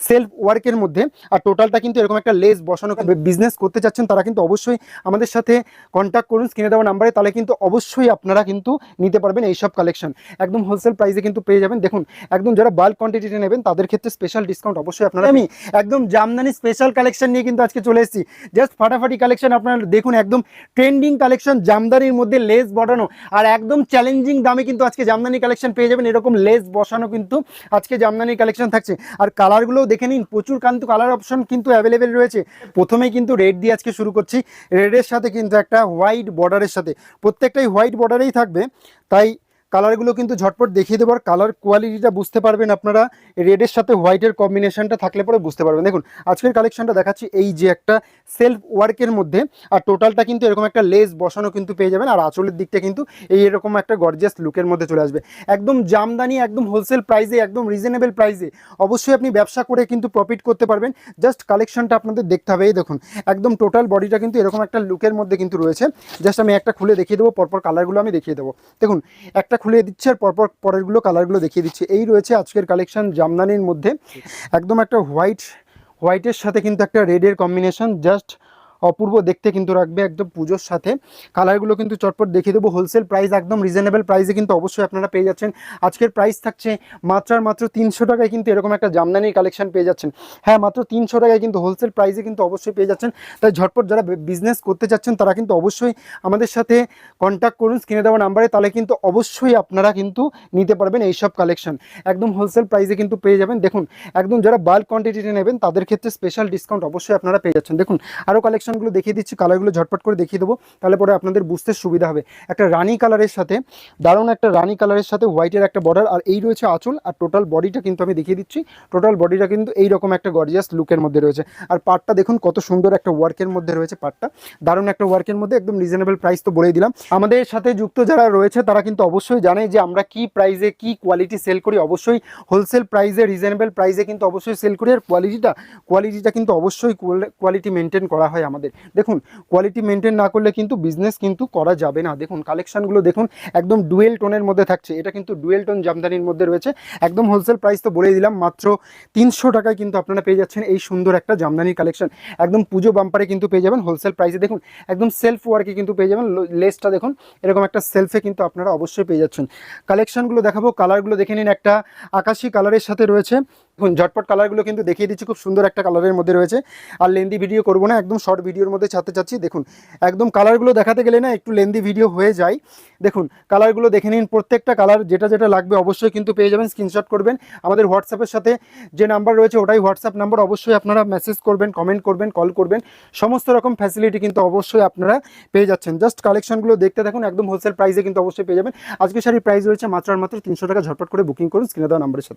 Self ওয়ার্কের মধ্যে। আর টোটালটা কিন্তু এরকম একটা লেস বসানো বিজনেস করতে চাচ্ছেন তারা কিন্তু অবশ্যই আমাদের সাথে কন্ট্যাক্ট করুন স্ক্রিনে দেওয়া নাম্বারে তাহলে কিন্তু অবশ্যই আপনারা কিন্তু নিতে পারবেন এইসব কালেকশন একদম হোলসেল প্রাইসে কিন্তু পেয়ে যাবেন। দেখুন একদম যারা বাল্ক কোয়ান্টিটিতে নেবেন তাদের ক্ষেত্রে স্পেশাল ডিসকাউন্ট অবশ্যই আপনারা আমি একদম জামদানি স্পেশাল কালেকশন নিয়ে কিন্তু আজকে চলে এসেছি। জাস্ট ফাটাফাটি কালেকশন আপনারা দেখুন একদম ট্রেন্ডিং কালেকশন জামদানির মধ্যে লেস বসানো। আর একদম চ্যালেঞ্জিং দামে কিন্তু আজকে জামদানি কালেকশন পেয়ে যাবেন। এরকম লেস বসানো কিন্তু আজকে জামদানি কালেকশন থাকছে। আর কালারগুলোও দেখে নিন, প্রচুর কিন্তু কালার অপশন কিন্তু অ্যাভেলেবেল রয়েছে। প্রথমেই কিন্তু রেড দিয়ে আজকে শুরু করছি। রেডের সাথে কিন্তু একটা হোয়াইট বর্ডারের সাথে। প্রত্যেকটাই হোয়াইট বর্ডারেই থাকবে। তাই কালারগুলো কিন্তু ঝটপট দেখিয়ে দেবো, আর কালার কোয়ালিটিটা বুঝতে পারবেন আপনারা। রেডের সাথে হোয়াইটের কম্বিনেশনটা থাকলে পরে বুঝতে পারবেন। দেখুন, আজকের কালেকশনটা দেখাচ্ছি এই যে একটা সেলফ ওয়ার্কের মধ্যে, আর টোটালটা কিন্তু এরকম একটা লেস বসানো কিন্তু পেয়ে যাবেন, আর আঁচলের দিকটা কিন্তু এই এরকম একটা গর্জিয়াস লুকের মধ্যে চলে আসবে। একদম জামদানি, একদম হোলসেল প্রাইসে একদম রিজনেবল প্রাইসে অবশ্যই আপনি ব্যবসা করে কিন্তু প্রফিট করতে পারবেন। জাস্ট কালেকশনটা আপনাদের দেখতে হবে দেখুন, একদম টোটাল বডিটা কিন্তু এরকম একটা লুকের মধ্যে কিন্তু রয়েছে। জাস্ট আমি একটা খুলে দেখিয়ে দেবো, পরপর কালারগুলো আমি দেখিয়ে দেবো। দেখুন, একটা খুলে দিচ্ছে আর পরপর পরেরগুলো কালারগুলো দেখিয়ে দিচ্ছে। এই রয়েছে আজকের কালেকশন জামদানির মধ্যে। একদম একটা হোয়াইট হোয়াইটের সাথে কিন্তু একটা রেডের কম্বিনেশন জাস্ট অপূর্ব দেখতে কিন্তু রাখবে একদম পুজোর সাথে। কালারগুলো কিন্তু চটপট দেখিয়ে দেবো। হোলসেল প্রাইস একদম রিজনেবল প্রাইসে কিন্তু অবশ্যই আপনারা পেয়ে যাচ্ছেন। আজকের প্রাইস থাকছে মাত্র আর মাত্র তিনশো টাকায় কিন্তু এরকম একটা জামদানির কালেকশন পেয়ে যাচ্ছেন। হ্যাঁ মাত্র তিনশো টাকায় কিন্তু হোলসেল প্রাইসে কিন্তু অবশ্যই পেয়ে যাচ্ছেন। তাই ঝটপট যারা বিজনেস করতে চাচ্ছেন, তারা কিন্তু অবশ্যই আমাদের সাথে কন্ট্যাক্ট করুন। স্ক্রিনে দেওয়া নাম্বারে তাহলে কিন্তু অবশ্যই আপনারা কিন্তু নিতে পারবেন এইসব কালেকশন একদম হোলসেল প্রাইসে কিন্তু পেয়ে যাবেন। দেখুন, একদম যারা বাল্ক কোয়ান্টিটিতে নেবেন, তাদের ক্ষেত্রে স্পেশাল ডিসকাউন্ট অবশ্যই আপনারা পেয়ে যাচ্ছেন। দেখুন আরও কালেকশনগুলো দেখিয়ে দিচ্ছি কালারগুলো ঝটপট করে দেখিয়ে দেবো, তাহলে পরে আপনাদের বুঝতে সুবিধা হবে। একটা রানি কালারের সাথে, দারুণ একটা রানি কালারের সাথে হোয়াইটের একটা বর্ডার আর এই রয়েছে আঁচল, আর টোটাল বডিটা কিন্তু আমি দেখিয়ে দিচ্ছি। টোটাল বডিটা কিন্তু এইরকম একটা গর্জিয়াস লুকের মধ্যে রয়েছে। আর পাটটা দেখুন, কত সুন্দর একটা ওয়ার্কের মধ্যে রয়েছে পাটটা দারুণ একটা ওয়ার্কের মধ্যে, একদম রিজনেবল প্রাইস তো বলেই দিলাম। আমাদের সাথে যুক্ত যারা রয়েছে, তারা কিন্তু অবশ্যই জানে যে আমরা কি প্রাইসে কি কোয়ালিটি সেল করি। অবশ্যই হোলসেল প্রাইসে রিজনেবল প্রাইসে কিন্তু অবশ্যই সেল করি, আর কোয়ালিটিটা কোয়ালিটিটা কিন্তু অবশ্যই কোয়ালিটি মেনটেন করা হয় আমাদের। দেখুন কোয়ালিটি মেনটেন না করলে কিন্তু বিজনেস কিন্তু করা যাবে না। দেখুন কালেকশানগুলো দেখুন, একদম ডুয়েল টোনের মধ্যে থাকছে। এটা কিন্তু ডুয়েল টোন জামদানির মধ্যে রয়েছে। একদম হোলসেল প্রাইস তো বলেই দিলাম, মাত্র তিনশো টাকায় কিন্তু আপনারা পেয়ে যাচ্ছেন এই সুন্দর একটা জামদানির কালেকশন একদম পুজো বাম্পারে কিন্তু পেয়ে যাবেন হোলসেল প্রাইসে দেখুন, একদম সেলফ ওয়ার্কে কিন্তু পেয়ে যাবেন। লেসটা দেখুন, এরকম একটা সেলফে কিন্তু আপনারা অবশ্যই পেয়ে যাচ্ছেন। কালেকশানগুলো দেখাবো কালারগুলো দেখে নিন। একটা আকাশি কালারের সাথে রয়েছে। দেখুন, ঝটপট কালারগুলো কিন্তু দেখিয়ে দিচ্ছি, খুব সুন্দর একটা কালারের মধ্যে রয়েছে। আর লেন্দি ভিডিও করব না, একদম শর্ট ভিডিওর মধ্যে ছাড়তে চাচ্ছি। দেখুন, একদম কালারগুলো দেখাতে গেলে না একটু লেন্দি ভিডিও হয়ে যায়। দেখুন, কালারগুলো দেখে নিন, প্রত্যেকটা কালার যেটা যেটা লাগবে অবশ্যই কিন্তু পেয়ে যাবেন স্ক্রিনশট করবেন। আমাদের হোয়াটসঅ্যাপের সাথে যে নাম্বার রয়েছে, ওটাই হোয়াটসঅ্যাপ নাম্বার অবশ্যই আপনারা মেসেজ করবেন কমেন্ট করবেন কল করবেন। সমস্ত রকম ফ্যাসিলিটি কিন্তু অবশ্যই আপনারা পেয়ে যাচ্ছেন। জাস্ট কালেকশনগুলো দেখতে থাকুন, একদম হোলসেল প্রাইসে কিন্তু অবশ্যই পেয়ে যাবেন। আজকে শাড়ির প্রাইস রয়েছে মাত্র আর মাত্র তিনশো টাকা। ঝটপট করে বুকিং করুন স্ক্রিনে দেওয়া নাম্বারের সাথে।